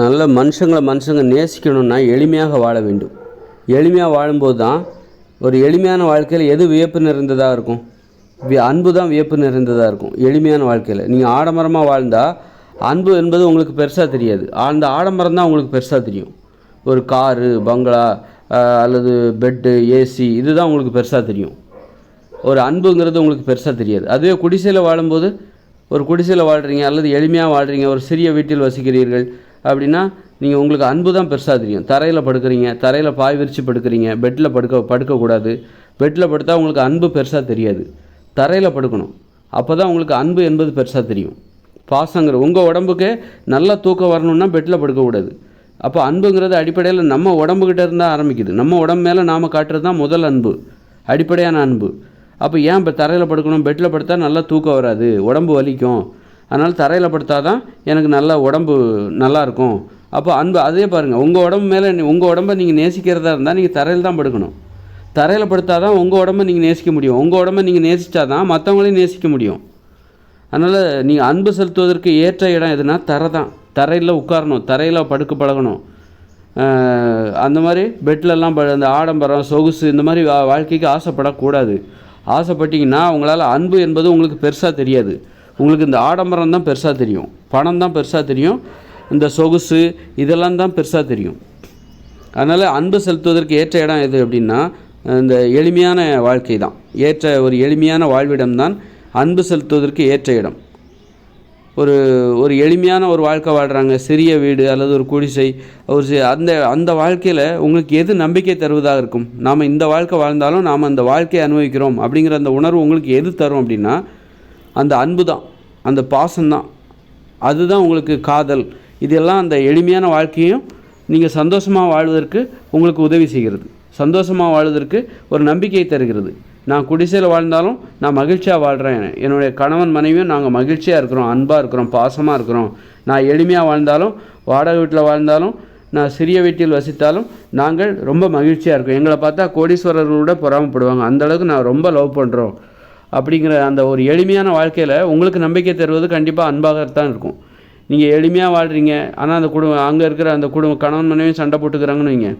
நல்ல மனுஷங்களை மனுஷங்க நேசிக்கணும்னா எளிமையாக வாழ வேண்டும். எளிமையாக வாழும்போது தான் ஒரு எளிமையான வாழ்க்கையில் எது வியப்பு நிறைந்ததாக இருக்கும்? அன்பு தான் வியப்பு நிறைந்ததாக இருக்கும். எளிமையான வாழ்க்கையில். நீங்கள் ஆடம்பரமாக வாழ்ந்தால் அன்பு என்பது உங்களுக்கு பெருசாக தெரியாது. அந்த ஆடம்பரம் தான் உங்களுக்கு பெருசாக தெரியும். ஒரு காரு பங்களா அல்லது பெட்டு ஏசி இதுதான் உங்களுக்கு பெருசாக தெரியும். ஒரு அன்புங்கிறது உங்களுக்கு பெருசாக தெரியாது. அதுவே குடிசையில் வாழும்போது ஒரு குடிசையில் வாழ்கிறீங்க அல்லது எளிமையாக வாழ்கிறீங்க ஒரு சிறிய வீட்டில் வசிக்கிறீர்கள் அப்படின்னா நீங்கள் உங்களுக்கு அன்பு தான் பெருசாக தெரியும். தரையில் படுக்கிறீங்க தரையில் பாய் விரித்து படுக்கிறீங்க பெட்டில் படுக்க படுக்கக்கூடாது. பெட்டில் படுத்தா உங்களுக்கு அன்பு பெருசாக தெரியாது. தரையில் படுக்கணும். அப்போ தான் உங்களுக்கு அன்பு என்பது பெருசாக தெரியும். பாசங்கிற உங்கள் உடம்புக்கு நல்ல தூக்கம் வரணும்னா பெட்டில் படுக்கக்கூடாது. அப்போ அன்புங்கிறது அடிப்படையில் நம்ம உடம்புக்கிட்ட இருந்தால் ஆரம்பிக்குது. நம்ம உடம்பு மேலே நாம் காட்டுறது தான் முதல் அன்பு. அடிப்படையான அன்பு. அப்போ ஏன் இப்போ தரையில் படுக்கணும் பெட்டில் படுத்தா நல்லா தூக்கம் வராது? உடம்பு வலிக்கும். அதனால் தரையில் படுத்தா தான் எனக்கு நல்லா உடம்பு நல்லா இருக்கும் அப்போ அன்பு அதே பாருங்கள் உங்கள் உடம்பு மேலே உங்கள் உடம்பை நீங்கள் நேசிக்கிறதா இருந்தால் நீங்கள் தரையில் தான் படுக்கணும். தரையில் படுத்தா தான் உங்கள் உடம்பை நீங்கள் நேசிக்க முடியும். உங்கள் உடம்பை நீங்கள் நேசித்தா தான் மற்றவங்களையும் நேசிக்க முடியும். அதனால் நீங்கள் அன்பு செலுத்துவதற்கு ஏற்ற இடம் எதுனா தரை தான். தரையில் உட்காரணும். தரையில் படுக்க பழகணும். அந்த மாதிரி பெட்லெல்லாம் ப அந்த ஆடம்பரம் சொகுசு இந்த மாதிரி வா- வாழ்க்கைக்கு ஆசைப்படக்கூடாது. ஆசைப்பட்டீங்கன்னா உங்களால் அன்பு என்பது உங்களுக்கு பெருசாக தெரியாது. உங்களுக்கு இந்த ஆடம்பரம் தான் பெருசாக தெரியும். பணம் தான் பெருசாக தெரியும். இந்த சொகுசு இதெல்லாம் தான் பெருசாக தெரியும். அதனால் அன்பு செலுத்துவதற்கு ஏற்ற இடம் எது அப்படின்னா இந்த எளிமையான வாழ்க்கை தான். ஏற்ற ஒரு எளிமையான வாழ்விடம் தான் அன்பு செலுத்துவதற்கு ஏற்ற இடம். ஒரு ஒரு எளிமையான ஒரு வாழ்க்கை வாழ்கிறாங்க சிறிய வீடு அல்லது ஒரு குடிசை ஒரு அந்த அந்த வாழ்க்கையில் உங்களுக்கு எது நம்பிக்கை தருவதாக இருக்கும்? நாம் இந்த வாழ்க்கை வாழ்ந்தாலும் நாம் அந்த வாழ்க்கையை அனுபவிக்கிறோம் அப்படிங்கிற அந்த உணர்வு உங்களுக்கு எது தரும் அப்படின்னா அந்த அன்பு தான். அந்த பாசம்தான். அதுதான் உங்களுக்கு காதல். இதெல்லாம் அந்த எளிமையான வாழ்க்கையும் நீங்கள் சந்தோஷமாக வாழ்வதற்கு உங்களுக்கு உதவி செய்கிறது. சந்தோஷமாக வாழ்வதற்கு ஒரு நம்பிக்கை தருகிறது. நான் குடிசையில் வாழ்ந்தாலும் நான் மகிழ்ச்சியாக வாழ்கிறேன் என்னுடைய கணவன் மனைவியும் நாங்கள் மகிழ்ச்சியாக இருக்கிறோம் அன்பாக இருக்கிறோம் பாசமாக இருக்கிறோம். நான் எளிமையாக வாழ்ந்தாலும் வாடகை வீட்டில் வாழ்ந்தாலும் நான் சிறிய வீட்டில் வசித்தாலும் நாங்கள் ரொம்ப மகிழ்ச்சியாக இருக்கோம். எங்களை பார்த்தா கோடீஸ்வரர்களோட பொறாமப்படுவாங்க. அந்தளவுக்கு நான் ரொம்ப லவ் பண்ணுறோம் அப்படிங்கிற அந்த ஒரு எளிமையான வாழ்க்கையில் உங்களுக்கு நம்பிக்கை தருவது கண்டிப்பாக அன்பாகத்தான் இருக்கும். நீங்கள் எளிமையாக வாழ்கிறீங்க ஆனால் அந்த குடும்பம் அங்கே இருக்கிற அந்த குடும்பம் கணவன் மனைவியும் சண்டை போட்டுக்கிறாங்கன்னு வைங்க.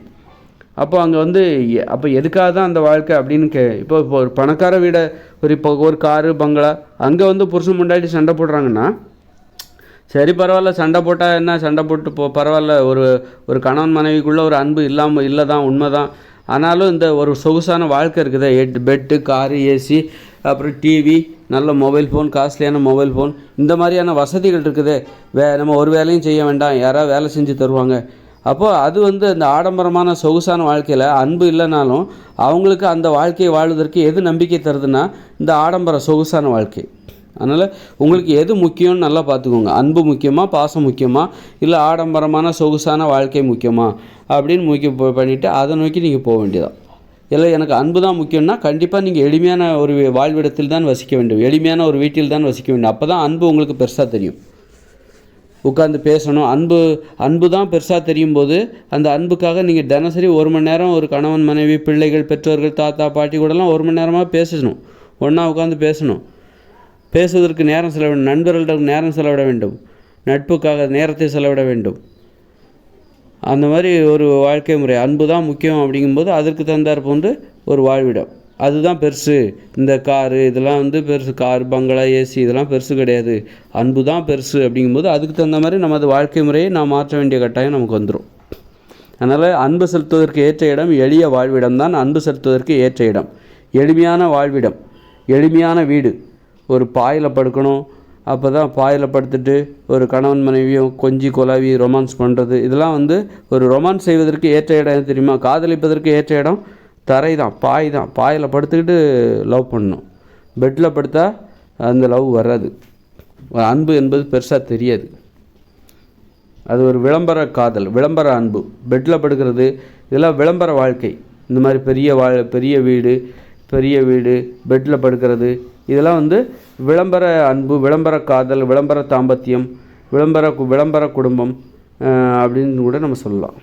அப்போ அங்கே வந்து எ- அப்போ எதுக்காக தான் அந்த வாழ்க்கை அப்படின்னு கே இப்போ இப்போ ஒரு பணக்கார வீடை ஒரு இப்போ ஒரு காரு பங்களா அங்கே வந்து புருஷன் முண்டாட்டி சண்டை போடுறாங்கன்னா சரி பரவாயில்ல சண்டை போட்டால் என்ன? சண்டை போட்டு போ பரவாயில்ல ஒரு ஒரு கணவன் மனைவிக்குள்ளே ஒரு அன்பு இல்லாமல் இல்லை தான் உண்மை தான் ஆனாலும் இந்த ஒரு சொகுசான வாழ்க்கை இருக்குது. எட் பெட்டு காரு ஏசி அப்புறம் டிவி நல்ல மொபைல் ஃபோன் காஸ்ட்லியான மொபைல் ஃபோன் இந்த மாதிரியான வசதிகள் இருக்குது. வே நம்ம ஒரு வேலையும் செய்ய வேண்டாம். யாராவது வேலை செஞ்சு தருவாங்க. அப்போது அது வந்து அந்த ஆடம்பரமான சொகுசான வாழ்க்கையில் அன்பு இல்லைனாலும் அவங்களுக்கு அந்த வாழ்க்கையை வாழ்வதற்கு எது நம்பிக்கை தருதுன்னா இந்த ஆடம்பர சொகுசான வாழ்க்கை. அதனால் உங்களுக்கு எது முக்கியம்னு நல்லா பார்த்துக்கோங்க. அன்பு முக்கியமாக பாசம் முக்கியமாக இல்லை ஆடம்பரமான சொகுசான வாழ்க்கை முக்கியமாக அப்படின்னு முக்கிய பண்ணிவிட்டு அதை நோக்கி நீங்கள் போக வேண்டியதான் இல்லை எனக்கு அன்பு தான் முக்கியம்னா கண்டிப்பாக நீங்கள் எளிமையான ஒரு வாழ்விடத்தில் தான் வசிக்க வேண்டும். எளிமையான ஒரு வீட்டில் தான் வசிக்க வேண்டும். அப்போ தான் அன்பு உங்களுக்கு பெருசாக தெரியும். உட்காந்து பேசணும். அன்பு அன்பு தான் பெருசாக தெரியும் போது அந்த அன்புக்காக நீங்கள் தினசரி ஒரு மணி நேரம் ஒரு கணவன் மனைவி பிள்ளைகள் பெற்றோர்கள் தாத்தா பாட்டி கூடலாம் ஒரு மணி நேரமாக பேசணும். ஒன்றா உட்காந்து பேசணும். பேசுவதற்கு நேரம் செலவிட நண்பர்களிடம் நேரம் செலவிட வேண்டும். நட்புக்காக நேரத்தை செலவிட வேண்டும். அந்த மாதிரி ஒரு வாழ்க்கை முறை அன்பு தான் முக்கியம் அப்படிங்கும்போது அதற்கு தகுந்தாற் போன்று ஒரு வாழ்விடம். அதுதான் பெருசு. இந்த காரு இதெல்லாம் வந்து பெருசு. கார் பங்களா ஏசி இதெல்லாம் பெருசு கிடையாது. அன்பு தான் பெருசு அப்படிங்கும்போது அதுக்கு தகுந்த மாதிரி நமது வாழ்க்கை முறையை நாம் மாற்ற வேண்டிய கட்டாயம் நமக்கு வந்துடும் அதனால் அன்பு செலுத்துவதற்கு ஏற்ற இடம் எளிய வாழ்விடம் தான் அன்பு செலுத்துவதற்கு ஏற்ற இடம். எளிமையான வாழ்விடம் எளிமையான வீடு. ஒரு பாயில் படுக்கணும் அப்போ தான் பாயில் படுத்துட்டு ஒரு கணவன் மனைவியும் கொஞ்சி கொலாவி ரொமான்ஸ் பண்ணுறது இதெல்லாம் வந்து ஒரு ரொமான்ஸ் செய்வதற்கு ஏற்ற இடம் தெரியுமா? காதலிப்பதற்கு ஏற்ற இடம் தரை தான் பாய் தான் பாயில் படுத்துக்கிட்டு லவ் பண்ணணும் பெட்டில் படுத்தா அந்த லவ் வராது. அன்பு என்பது பெருசாக தெரியாது. அது ஒரு விளம்பர காதல் விளம்பர அன்பு. பெட்டில் படுக்கிறது இதெல்லாம் விளம்பர வாழ்க்கை. இந்த மாதிரி பெரிய வா பெரிய வீடு பெரிய வீடு பெட்டில் படுக்கிறது இதெல்லாம் வந்து விளம்பர அன்பு விளம்பர காதல் விளம்பர தாம்பத்தியம் விளம்பர விளம்பர குடும்பம் அப்படின்னு கூட நம்ம சொல்லலாம்.